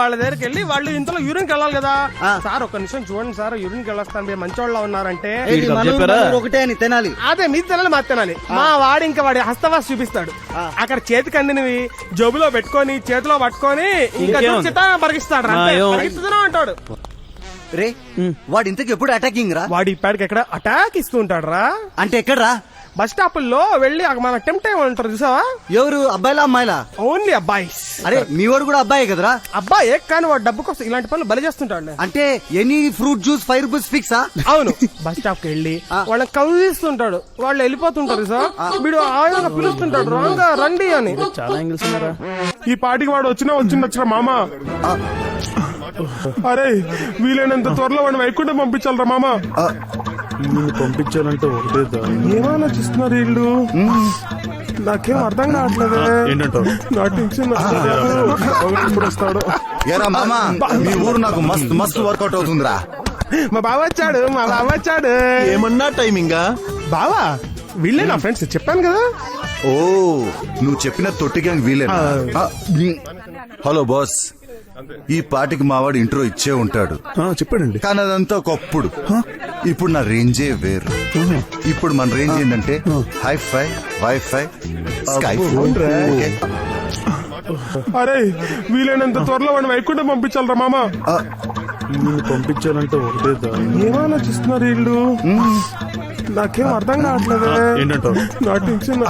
వాళ్ళ దగ్గరికి వెళ్ళి వాళ్ళు ఇంతలో యూరిన్కి వెళ్ళాలి కదా. సార్ ఒక నిమిషం చూడండి సార్ యూరిన్కి వెళ్ళొస్తాను మీరు ఉన్నారంటే మనూరు, చెప్పారా? మనూరు ఒకటే అని తినాలి. అదే మీ తినాలి మా తినాలి. మా వాడు ఇంకా వాడి హస్తవాస్ చూపిస్తాడు. అక్కడ చేతికి అందినవి జోబులో పెట్టుకొని చేతిలో పట్టుకొని ఇంకా పరిగిస్తాడు అంటాడు రే వాడు ఇంతకు ఎప్పుడు అటాకింగ్ రా వాడి ఇప్పటికి ఎక్కడ అటాక్ ఇస్తూ ఉంటాడు రా అంటే ఎక్కడ్రా? బస్ స్టాపుల్లో వెళ్ళి అక్కడ మన టెంప్ట్ అయి ఉంటారు చూసావా? ఎవరు? అబ్బాయిలా అమ్మాయిలా? ఓన్లీ అబ్బాయి. అరే మీ వాడు కూడా అబ్బాయే కదరా? అబ్బాయి కానీ వాడు డబ్బు కోసం ఇలాంటి పనులు బలి చేస్తుంటాడు అంటే any fruit juice five rupees ఫిక్సా? అవును. బస్ స్టాప్కి వెళ్ళి. వాళ్ళని కవిస్తుంటాడు వాళ్ళు వెళ్ళిపోతుంటారు సార్ వీడు ఆయన పిలుస్తుంటాడు రాంగ్ రండి అని. చాలా యాంగిల్స్ ఉన్నారా? ఈ పాటికి వాడు వచ్చినా వచ్చిండొచ్చిన మామ? అరే వీలైనంత త్వరలో వాడిని వైకుంఠం పంపించాలరా మామ? నిన్ను పంపించాలంటే ఒకటే. ఏమాలోచిస్తున్నారు వీళ్ళు? నాకేం అర్థం కావట్లేదు. ఏంటంటావు? నా టెన్షన్ ఇప్పుడు వస్తాడు. ఏరా మామా మీ ఊరు నాకు మస్తు మస్తు వర్కౌట్ అవుతుందిరా. మా బావ వచ్చాడు మా బావ వచ్చాడు. ఏమన్నా టైమింగా? బావా వీళ్ళే నా ఫ్రెండ్స్ చెప్పాను కదా. ఓ నువ్వు చెప్పిన తొట్టి గ్యాంగ్ ఉమ్. Hello boss. ఈ పాటికి మావాడు ఇంట్రో ఇచ్చే ఉంటాడు. చెప్పాడండి. కానీ అదంతా ఒకప్పుడు. ఇప్పుడు నా రేంజే వేరు. ఇప్పుడు మన రేంజ్ ఏంటంటే హైఫై వైఫై స్కై ఓకే. అరే వీలైనంత త్వరలో వాడిని వైకుంఠం పంపించాలరా మామ. నిన్ను పంపించాలంటే ఒకటే వీళ్ళు? నాకేం అర్థం కావట్లేదు. ఏంటంటావు? నా టెన్షన్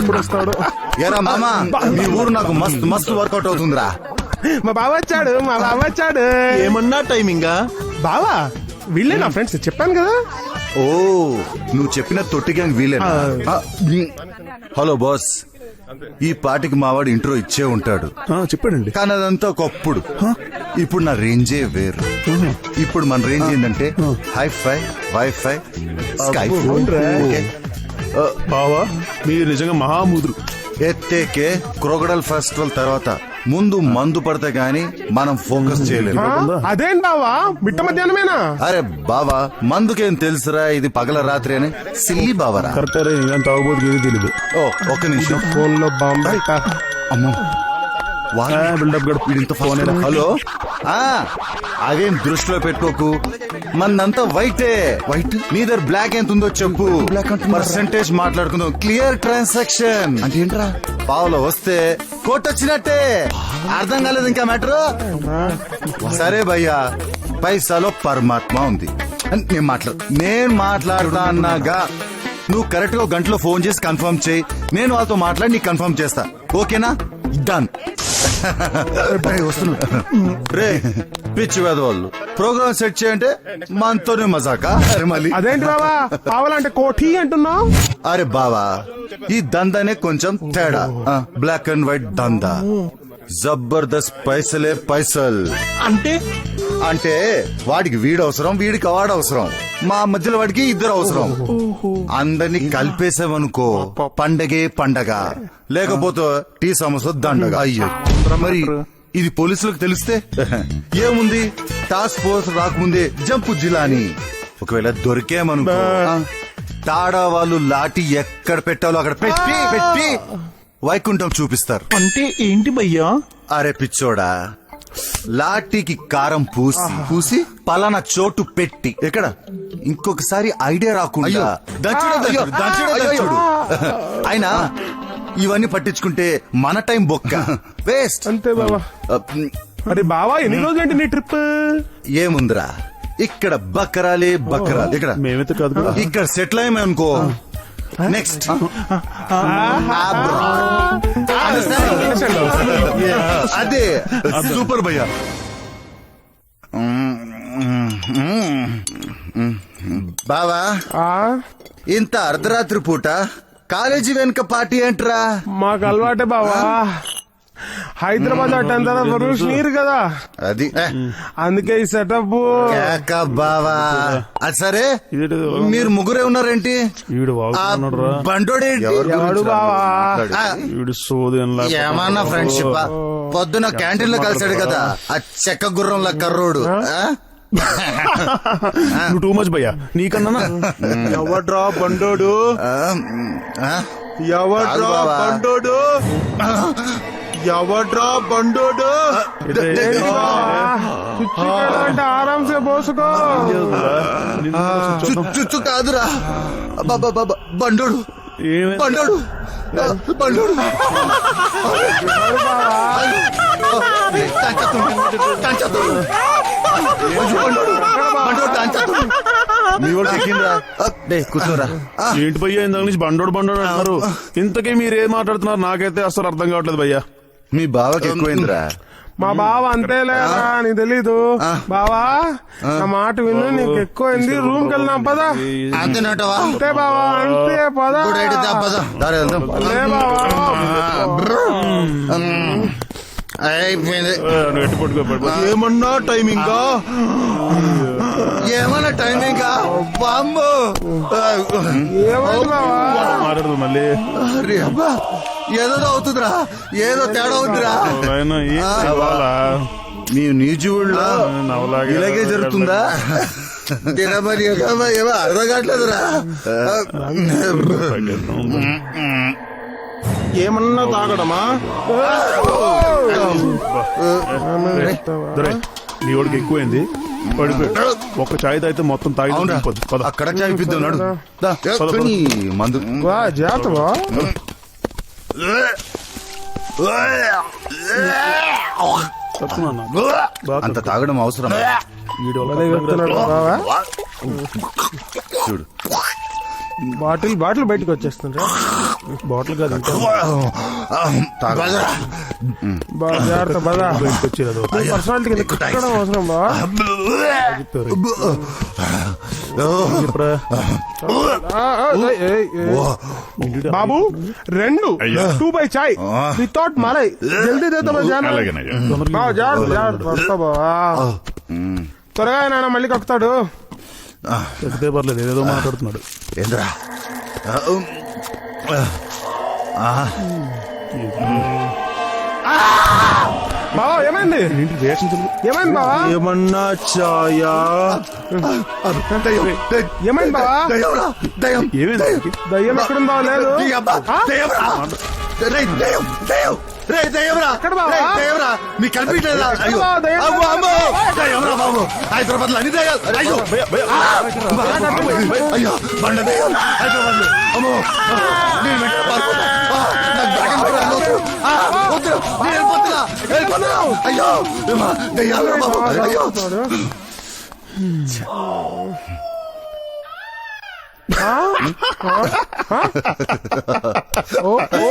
ఇప్పుడు వస్తాడు. ఏరా మామా మీ ఊరు నాకు మస్తు మస్తు వర్కౌట్ అవుతుందిరా. మా బావ వచ్చాడు మా బావ వచ్చాడు. ఏమన్నా టైమింగా? బావా? వీళ్ళే నా ఫ్రెండ్స్ చెప్పాను కదా. ఓ నువ్వు చెప్పిన తొట్టి గ్యాంగ్ వీలేనా ఆ. Hello boss. ఈ పాటికి మావాడు ఇంట్రో ఇచ్చే ఉంటాడు. చెప్పాడండి. కానీ అదంతా ఒకప్పుడు. ఇప్పుడు నా రేంజే వేరు. ఇప్పుడు మన రేంజ్ ఏంటంటే హైఫై వైఫై స్కై ఓకే. బావా మీరు నిజంగా మహాముదురు. ఎత్తేకే క్రోగడల్ ఫెస్టివల్ తర్వాత ముందు మందు పడితే గాని మనం ఫోకస్ చేయలేము? అదేం బావా? మిట్ట మధ్యాహ్నమేనా? అరే బావా మందుకేం తెలుసురా? ఇది పగల రాత్రి అని. సిల్లి బావరా? ఏది తెలియదు ఓ ఒక్క నిమిషం. ఫోన్లో బాంబే అమ్మో. వాడు- బిల్డప్ గడు వీడింత ఫోన్ హలో? ఆ అవేం దృష్టిలో పెట్టుకోకు. మనంతా వైటే. వైట్? నీ దగ్గర బ్లాక్ ఎంత ఉందో చెప్పు పర్సంటేజ్ మాట్లాడుకుందాం. క్లియర్ ట్రాన్సాక్షన్ అంటే ఏంట్రా? పావులో వస్తే కోట్ వచ్చినట్టే అర్థం కాలేదు ఇంకా మ్యాటర్? సరే భయ్యా పైసాలో పరమాత్మ ఉంది. అని నేను మాట్లాడు నేను మాట్లాడుతా అన్నాగా నువ్వు కరెక్ట్గా గంటలో ఫోన్ చేసి కన్ఫర్మ్ చేయి. నేను వాళ్ళతో మాట్లాడి నీకు కన్ఫర్మ్ చేస్తా. ఓకేనా? డన్ రే పిచ్చి వేదవాళ్ళు ప్రోగ్రామ్ సెట్ చేయంటే మనతోనే మజాకా? అరే మళ్ళీ. అదేంటి బావా? పావాలంటే కోఠి అంటున్నావు? అరే బావా ఈ దందానే కొంచెం తేడా. బ్లాక్ అండ్ వైట్ దందా. జబర్దస్త్ పైసలే పైసల్. అంటే? అంటే వాడికి వీడు అవసరం వీడికి వాడు అవసరం. మా మధ్యలో వాడికి ఇద్దరు అవసరం. అందరినీ కలిపేసామనుకో పండగే పండగ. లేకపోతే టీ సమస్య దండగ. అయ్యో. మరి ఇది పోలీసులకు తెలిస్తే? ఏముంది? టాస్క్ ఫోర్స్ రాకముందే జంపు జిలాని. ఒకవేళ దొరికేమనుకో తాడా వాళ్ళు లాఠీ ఎక్కడ పెట్టాలో అక్కడ పెట్టి పెట్టి వైకుంఠం చూపిస్తారు. అంటే ఏంటి భయ్యా? అరే పిచ్చోడా లాఠీకి కారం పూసి పూసి పలానా చోటు పెట్టి ఎక్కడ? ఇంకొకసారి ఐడియా రాకుండా. దంచుడే ఇవన్నీ పట్టించుకుంటే మన టైం బొక్క. వేస్ట్. అంతే బావా. అరే బావా ఎన్ని రోజులంటే నీ ట్రిప్? ఏముందిరా? ఇక్కడ బకరాలే బకరాలు. ఇక్కడ. మేమైతే కాదు కదా. ఇక్కడ సెటిల్ అయ్యామనుకో నెక్స్ట్ అదే సూపర్ భయ్యా. బావా ఇంత అర్ధరాత్రి పూట కాలేజీ వెనుక పార్టీ ఏంట్రా? మాకు అలవాటే బావా. హైదరాబాద్ అట్టంతా ఫరూష్ నీరు కదా. అది అందుకే ఈ సెటప్. బావా. అది సరే? మీరు ముగ్గురే ఉన్నారేంటి? ఎవడు బావా? ఏమన్నా ఫ్రెండ్షిప్ పొద్దున క్యాంటీన్లో కలిసాడు కదా. ఆ చెక్క గుర్రంల కర్రోడు. ఆ? నువ్వు టూ మచ్ భయ్యా. నీకన్నా ఎవడ్రా బండోడు? ఎవడ్రా. బండోడు? ఎవడ్రా బండోడు? ఆరాంసే పోసుకో. చుచ్చు కాదురా. బాబా బాబా బండోడు? బండోడు. బండోడు. మీ ఎక్కిండ్రా డే కూర్చోరా ఏంటి భయ్యా ఇందాక నుంచి బండోడు బండోడు అంటున్నారు? ఇంతకీ మీరు ఏం మాట్లాడుతున్నారు? నాకైతే అసలు అర్థం కావట్లేదు భయ్యా. మీ బావకి ఎక్కువైందిరా. మా బావ అంతేలేరా నీకు తెలీదు. బావా నా మాట విను నీకు ఎక్కువైంది. రూమ్కి వెళ్దాం పదా. అంతేనటవా అంతే బావా అంతే పదా. దారి వెళ్దాం. లే బావా. అయిపోయింది. ఏమన్నా టైమింగ్? ఏమన్నా టైమింగ్? బాంబు. మాట్లాడదు మళ్ళీ. అరే అబ్బా ఏదో అవుతుందిరా ఏదో తేడా అవుతుందిరా? మీ నీజువుల్లో నవలాగా ఇలాగే జరుగుతుందా? మరి ఏమో అర్థం కావట్లేదురా. ఏమన్నా తాగడమా? దొరే, నీ వాడికి ఎక్కువైంది. పడిపోయి ఒక్క చాయ్ తాగితే మొత్తం తాగి. అక్కడ చాయిపిద్దాం పద, పద. మందు. అంత తాగడం అవసరం. చూడు. బాటిల్ బాటిల్ బయటకు వచ్చేస్తుండ్రా బాటిల్ కాదు ఇంకా. తాగ బా జాగ్రత్త బదా. బయటకు వచ్చేది. పర్సనాలిటీ కింద కుట్టడం అవసరం బా చెప్పురా. ఆ, ఆ, ఏయ్, ఏయ్, ఏయ్. బాబు రెండు two by chai without malai జల్దీ దేతో జాగ్రత్త జాగ్రత్త వస్తా బావా త్వరగా నాన్న మళ్ళీ కక్కుతాడు. ఎక్కితే పర్లేదు ఏదేదో మాట్లాడుతున్నాడు. ఏంద్రా? బావా ఏమైంది? ఏంటి రియాక్షన్ ఏమైంది బావా? ఏమన్నా ఛాయా ఏమైంది బావా? దయ్యంరా దయ్యం ఏమైంది? దయ్యం. ఎక్కడుందో లేదు. రేయ్, దయ్యం దయ్యం. రే దయ్యంరా ఎక్కడ బావా? రేయ్, దయ్యంరా మీకు కనిపించలేదా అయ్యో బావా, దయ్యం? అమ్మో అమ్మో దయ్యంరా బాబు హైదరాబాద్లో అన్ని దయ్యాలు అయ్యో ఆ! అయ్యో బండ దయ్యం హైదరాబాద్లో అమ్మో నేను వెంటనే పారిపోతా. ఆ, నాకు బ్యాగ్ అండ్ బ్యాగ్ వద్దు. ఆ, వద్దు. నేను వెళ్ళిపోతున్నా వెళ్ళిపోతున్నా అయ్యో ఏమ్మా, దయ్యాలురా బాబు అయ్యో ఆ? ఆ? ఆ? ఓ, ఓ.